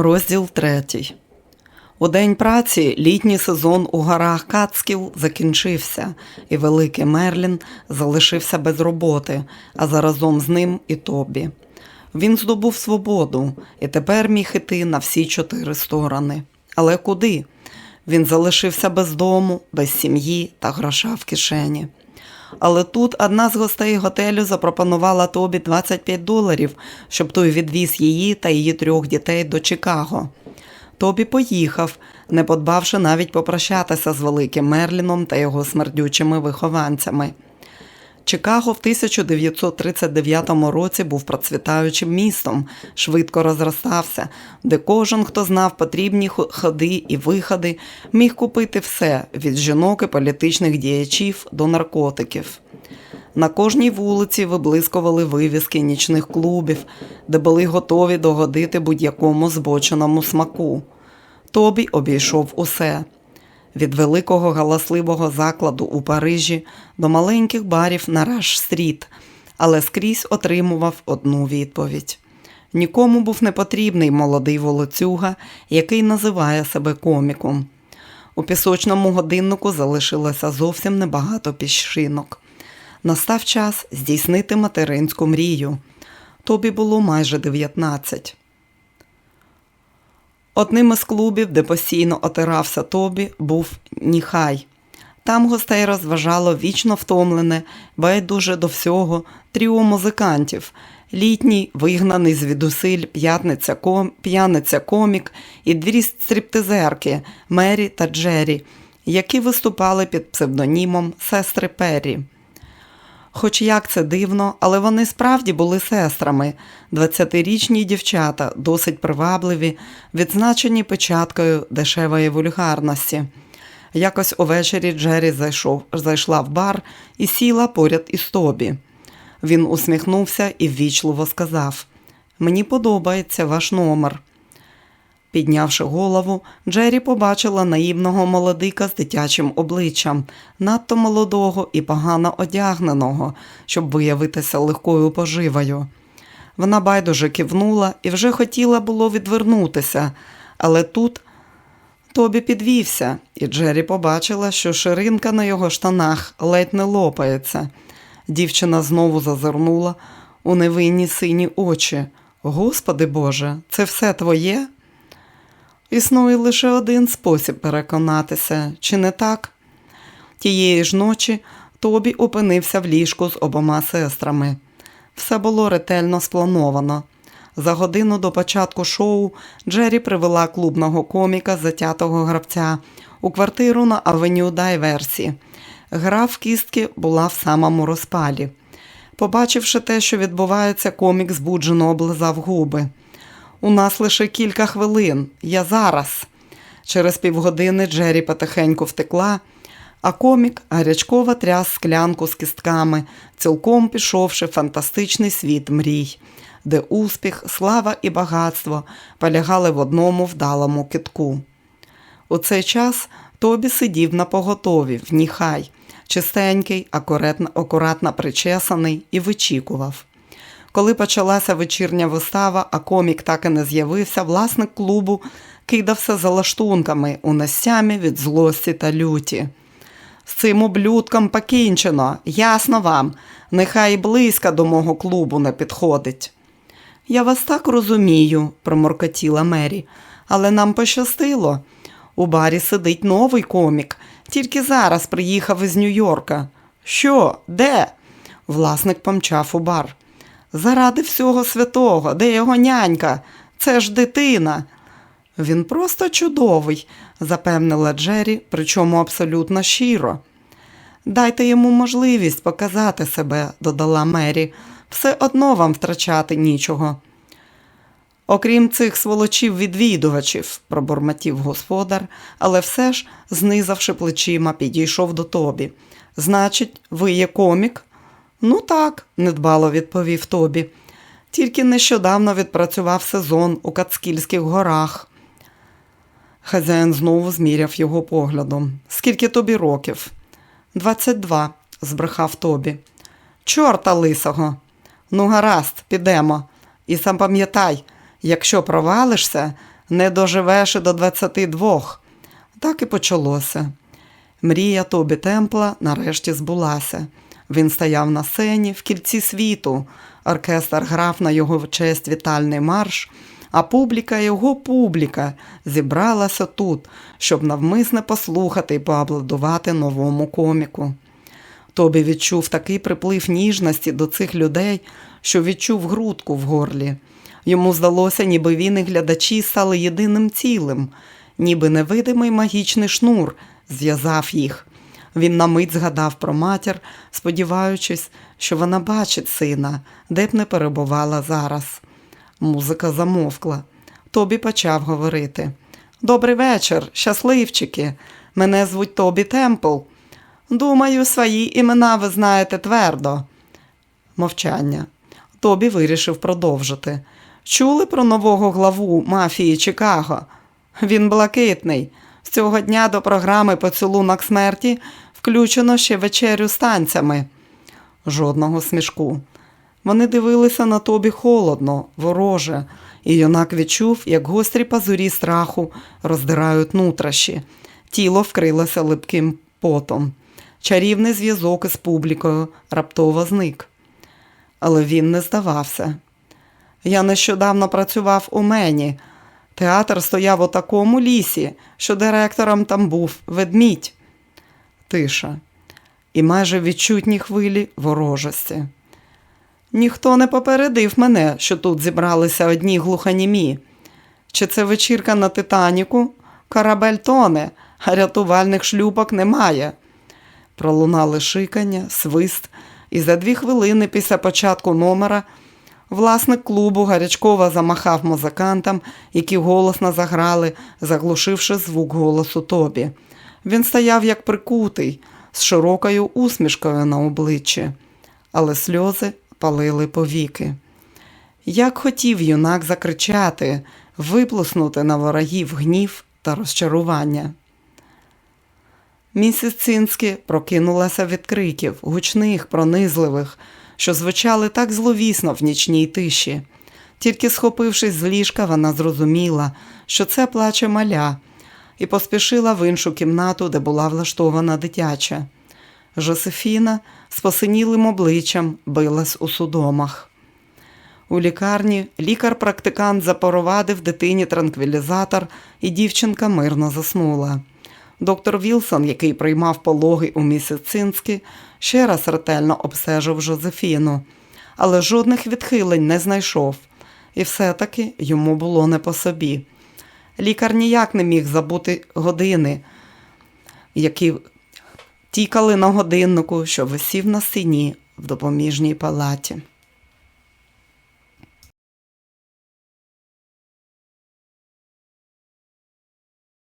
Розділ третій. У день праці літній сезон у горах Кацків закінчився, і великий Мерлін залишився без роботи, а заразом з ним і Тобі. Він здобув свободу і тепер міг іти на всі чотири сторони. Але куди? Він залишився без дому, без сім'ї та гроша в кишені. Але тут одна з гостей готелю запропонувала Тобі 25 доларів, щоб той відвіз її та її трьох дітей до Чикаго. Тобі поїхав, не подбавши навіть попрощатися з великим Мерліном та його смердючими вихованцями. Чикаго в 1939 році був процвітаючим містом, швидко розростався, де кожен, хто знав потрібні ходи і виходи, міг купити все від жінок і політичних діячів до наркотиків. На кожній вулиці виблискували вивіски нічних клубів, де були готові догодити будь-якому збоченому смаку. Тобі обійшов усе від великого галасливого закладу у Парижі до маленьких барів на Раш-стріт, але скрізь отримував одну відповідь. Нікому був не потрібний молодий волоцюга, який називає себе коміком. У пісочному годиннику залишилося зовсім небагато піщинок. Настав час здійснити материнську мрію. Тобі було майже 19. Одним із клубів, де постійно отирався Тобі, був Ніхай. Там гостей розважало вічно втомлене, байдуже до всього тріо музикантів, літній, вигнаний звідусиль п'ятниця ком, п'яниця комік і дві стриптизерки Мері та Джері, які виступали під псевдонімом Сестри Перрі. Хоч як це дивно, але вони справді були сестрами, 20-річні дівчата, досить привабливі, відзначені печаткою дешевої вульгарності. Якось увечері Джері зайшов, зайшла в бар і сіла поряд із Тобі. Він усміхнувся і ввічливо сказав: Мені подобається ваш номер. Піднявши голову, Джері побачила наївного молодика з дитячим обличчям, надто молодого і погано одягненого, щоб виявитися легкою поживою. Вона байдуже кивнула і вже хотіла було відвернутися, але тут Тобі підвівся, і Джері побачила, що ширинка на його штанах ледь не лопається. Дівчина знову зазирнула у невинні сині очі. Господи Боже, це все твоє? Існує лише один спосіб переконатися, чи не так? Тієї ж ночі Тобі опинився в ліжку з обома сестрами. Все було ретельно сплановано. За годину до початку шоу Джері привела клубного коміка, затятого гравця, у квартиру на авеню Дайверсі. Гра в кістки була в самому розпалі. Побачивши те, що відбувається, комік збуджено облизав губи. У нас лише кілька хвилин. Я зараз. Через півгодини Джері потихеньку втекла, а комік гарячково тряс склянку з кістками, цілком пішовши в фантастичний світ мрій, де успіх, слава і багатство полягали в одному вдалому китку. У цей час Тобі сидів на поготові, в ніхай, чистенький, акуратно, акуратно причесаний і вичікував. Коли почалася вечірня вистава, а комік так і не з'явився, власник клубу кидався за лаштунками у нестямі від злості та люті. З цим ублюдком покінчено, ясно вам, нехай і близько до мого клубу не підходить. Я вас так розумію, проморкотіла Мері, але нам пощастило. У барі сидить новий комік, тільки зараз приїхав із Нью-Йорка. Що, де? Власник помчав у бар. Заради всього святого, де його нянька? Це ж дитина. Він просто чудовий, запевнила Джері, причому абсолютно щиро. Дайте йому можливість показати себе, додала Мері. Все одно вам втрачати нічого. Окрім цих сволочів-відвідувачів, пробурмотів господар, але все ж, знизавши плечима, підійшов до Тобі. Значить, ви є комік? Ну так, недбало відповів Тобі. Тільки нещодавно відпрацював сезон у Кацкільських горах. Хазяїн знову зміряв його поглядом. Скільки тобі років? Двадцять два, збрехав Тобі. Чорта лисого. Ну, гаразд, підемо. І сам пам'ятай, якщо провалишся, Не доживеш і до 22. Так і почалося. Мрія Тобі Темпла нарешті збулася. Він стояв на сцені в кільці світу. Оркестр грав на його честь вітальний марш, а публіка, його публіка, зібралася тут, щоб навмисне послухати і поаплодувати новому коміку. Тобі відчув такий приплив ніжності до цих людей, що відчув грудку в горлі. Йому здалося, ніби він і глядачі стали єдиним цілим, ніби невидимий магічний шнур зв'язав їх. Він на мить згадав про матір, сподіваючись, що вона бачить сина, де б не перебувала зараз. Музика замовкла. Тобі почав говорити. Добрий вечір, щасливчики. Мене звуть Тобі Темпл. Думаю, свої імена ви знаєте твердо. Мовчання. Тобі вирішив продовжити. Чули про нового главу мафії Чикаго? Він блакитний. З цього дня до програми Поцілунок смерті включено ще вечерю з танцями. Жодного смішку. Вони дивилися на тобі холодно, вороже, і юнак відчув, як гострі пазурі страху роздирають нутрощі. Тіло вкрилося липким потом. Чарівний зв'язок із публікою раптово зник. Але він не здавався. Я нещодавно працював у мені. Театр стояв у такому лісі, що директором там був ведмідь. Тиша. І майже відчутні хвилі ворожості. Ніхто не попередив мене, що тут зібралися одні глуханімі. Чи це вечірка на Титаніку? Корабель тоне, а рятувальних шлюпок немає. Пролунали шикання, свист, і за дві хвилини після початку номера власник клубу гарячково замахав музикантам, які голосно заграли, заглушивши звук голосу Тобі. Він стояв як прикутий, з широкою усмішкою на обличчі, але сльози палили повіки. Як хотів юнак закричати, виплеснути на ворогів гнів та розчарування. Місіс Цинські прокинулася від криків, гучних, пронизливих, що звучали так зловісно в нічній тиші. Тільки схопившись з ліжка, вона зрозуміла, що це плаче маля, і поспішила в іншу кімнату, де була влаштована дитяча. Жозефіна з посинілим обличчям билась у судомах. У лікарні лікар-практикант запоровадив дитині транквілізатор, і дівчинка мирно заснула. Доктор Вілсон, який приймав пологи у місіс Цинські, ще раз ретельно обстежив Жозефіну, але жодних відхилень не знайшов, і все-таки йому було не по собі. Лікар ніяк не міг забути години, які тікали на годиннику, що висів на стіні в допоміжній палаті.